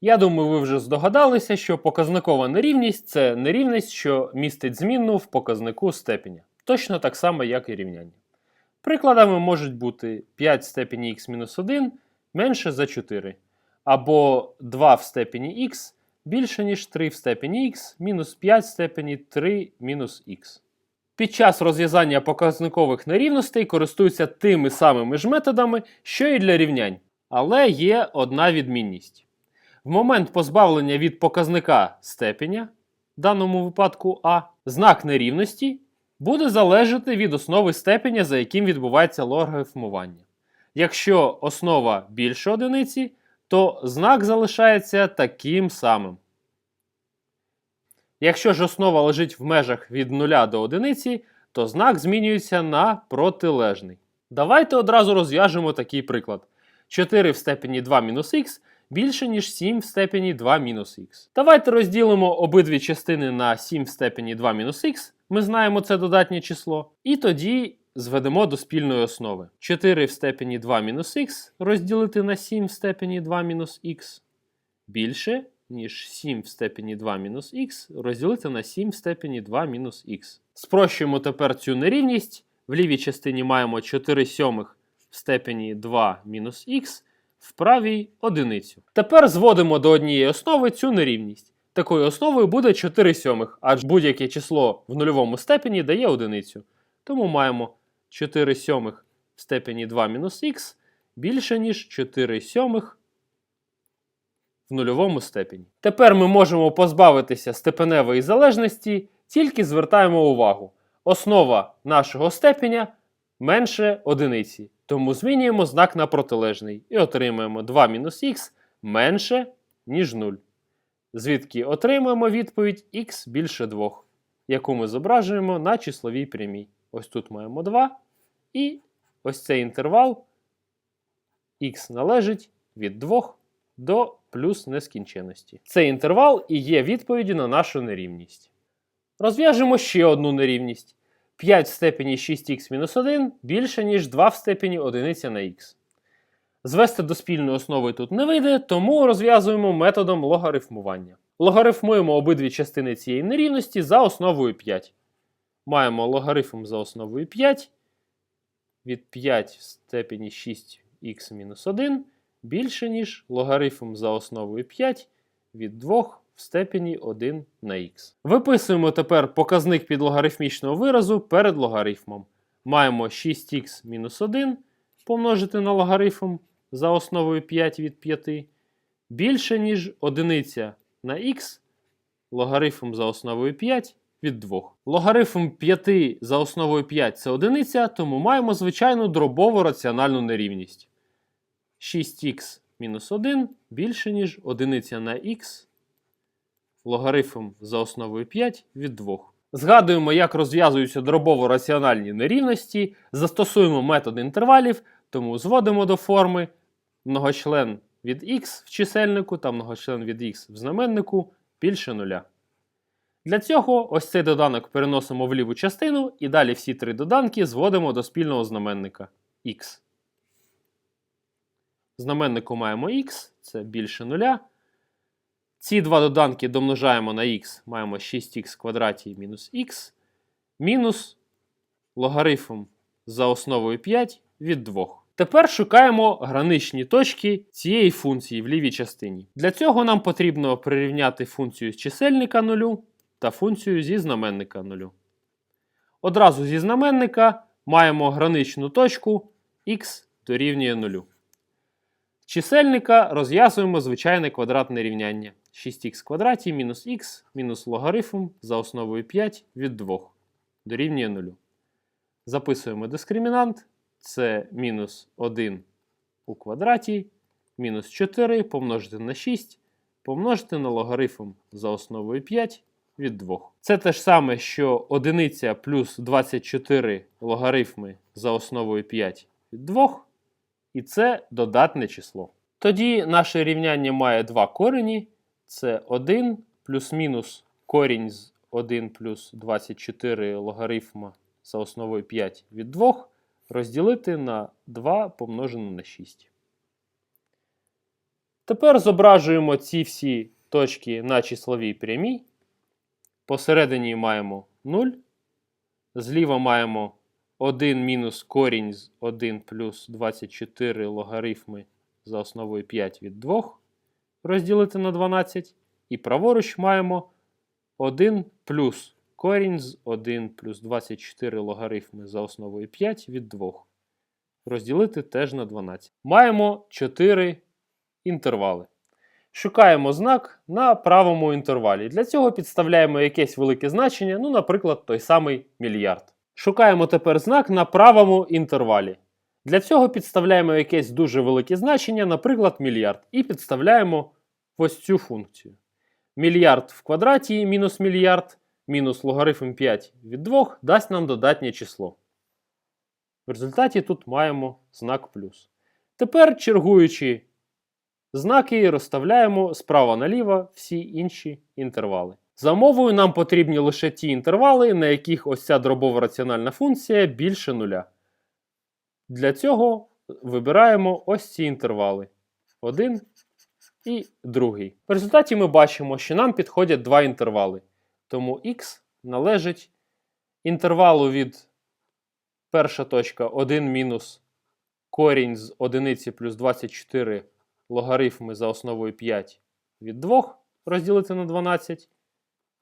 Я думаю, ви вже здогадалися, що показникова нерівність це нерівність, що містить змінну в показнику степеня. Точно так само, як і рівняння. Прикладами можуть бути 5 в степені х-1 менше за 4, або 2 в степені х більше, ніж 3 в степені х мінус 5 в степені 3 мінус х. Під час розв'язання показникових нерівностей користуються тими самими ж методами, що і для рівнянь. Але є одна відмінність. В момент позбавлення від показника степеня, в даному випадку А, знак нерівності буде залежати від основи степеня, за яким відбувається логарифмування. Якщо основа більше одиниці, то знак залишається таким самим. Якщо ж основа лежить в межах від 0 до 1, то знак змінюється на протилежний. Давайте одразу розв'яжемо такий приклад. 4 в степені 2 мінус х більше, ніж 7 в степені 2 мінус х. Давайте розділимо обидві частини на 7 в степені 2 мінус х. Ми знаємо це додатнє число. І тоді зведемо до спільної основи. 4 в степені 2 мінус х розділити на 7 в степені 2 мінус х більше, ніж 7 в степені 2 мінус х розділити на 7 в степені 2 мінус х. Спрощуємо тепер цю нерівність. В лівій частині маємо 4 сьомих в степені 2 мінус х, в правій одиницю. Тепер зводимо до однієї основи цю нерівність. Такою основою буде 4 сьомих, адже будь-яке число в нульовому степені дає одиницю. Тому маємо 4 сьомих в степені 2 мінус х більше, ніж 4 сьомих в нульовому степені. Тепер ми можемо позбавитися степеневої залежності, тільки звертаємо увагу. Основа нашого степеня менше одиниці. Тому змінюємо знак на протилежний і отримаємо 2 мінус х менше, ніж 0. Звідки отримаємо відповідь х більше 2, яку ми зображуємо на числовій прямій. Ось тут маємо 2. І ось цей інтервал х належить від 2 до плюс нескінченності. Цей інтервал і є відповіді на нашу нерівність. Розв'яжемо ще одну нерівність. 5 в степені 6х-1 більше, ніж 2 в степені 1 на х. Звести до спільної основи тут не вийде, тому розв'язуємо методом логарифмування. Логарифмуємо обидві частини цієї нерівності за основою 5. Маємо логарифм за основою 5 від 5 в степені 6х-1 більше, ніж логарифм за основою 5 від 2 в степені 1 на х. Виписуємо тепер показник під логарифмічного виразу перед логарифмом. Маємо 6х-1 помножити на логарифм за основою 5 від 5 більше, ніж 1 на х логарифм за основою 5 від 2. Логарифм 5 за основою 5 це одиниця, тому маємо звичайну дробову раціональну нерівність. 6х мінус 1 більше, ніж 1 на х логарифм за основою 5 від 2. Згадуємо, як розв'язуються дробово-раціональні нерівності, застосуємо метод інтервалів, тому зводимо до форми многочлен від х в чисельнику та многочлен від х в знаменнику більше нуля. Для цього ось цей доданок переносимо в ліву частину і далі всі три доданки зводимо до спільного знаменника х. Знаменнику маємо х, це більше нуля. Ці два доданки домножаємо на х, маємо 6х квадраті мінус х, мінус логарифм за основою 5 від 2. Тепер шукаємо граничні точки цієї функції в лівій частині. Для цього нам потрібно прирівняти функцію з чисельника 0 та функцію зі знаменника 0. Одразу зі знаменника маємо граничну точку х дорівнює 0. Чисельника розв'язуємо звичайне квадратне рівняння. 6х квадраті мінус х мінус логарифм за основою 5 від 2 дорівнює 0. Записуємо дискримінант. Це мінус 1 у квадраті, мінус 4 помножити на 6, помножити на логарифм за основою 5 від 2. Це те ж саме, що 1 плюс 24 логарифми за основою 5 від 2. І це додатне число. Тоді наше рівняння має два корені. Це 1 плюс-мінус корінь з 1 плюс 24 логарифма за основою 5 від 2 розділити на 2 помножене на 6. Тепер зображуємо ці всі точки на числовій прямій. Посередині маємо 0. Зліва маємо 1 мінус корінь з 1 плюс 24 логарифми за основою 5 від 2 розділити на 12. І праворуч маємо 1 плюс корінь з 1 плюс 24 логарифми за основою 5 від 2. Розділити теж на 12. Маємо 4 інтервали. Шукаємо знак на правому інтервалі. Для цього підставляємо якесь велике значення, ну, наприклад, той самий мільярд. Шукаємо тепер знак на правому інтервалі. Для цього підставляємо якесь дуже велике значення, наприклад, мільярд, і підставляємо ось цю функцію. Мільярд в квадраті мінус мільярд мінус логарифм 5 від 2 дасть нам додатнє число. В результаті тут маємо знак плюс. Тепер, чергуючи знаки, розставляємо справа наліво всі інші інтервали. За мовою нам потрібні лише ті інтервали, на яких ось ця дробова раціональна функція більше нуля. Для цього вибираємо ось ці інтервали. Один і другий. В результаті ми бачимо, що нам підходять два інтервали. Тому x належить інтервалу від перша точка 1 мінус корінь з одиниці плюс 24 логарифми за основою 5 від 2 розділити на 12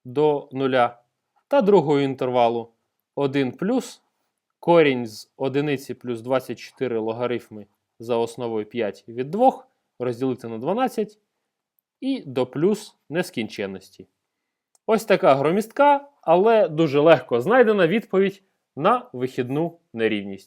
до 0. Та другого інтервалу 1 плюс корінь з одиниці плюс 24 логарифми за основою 5 від 2 розділити на 12 і до плюс нескінченності. Ось така громістка, але дуже легко знайдена відповідь на вихідну нерівність.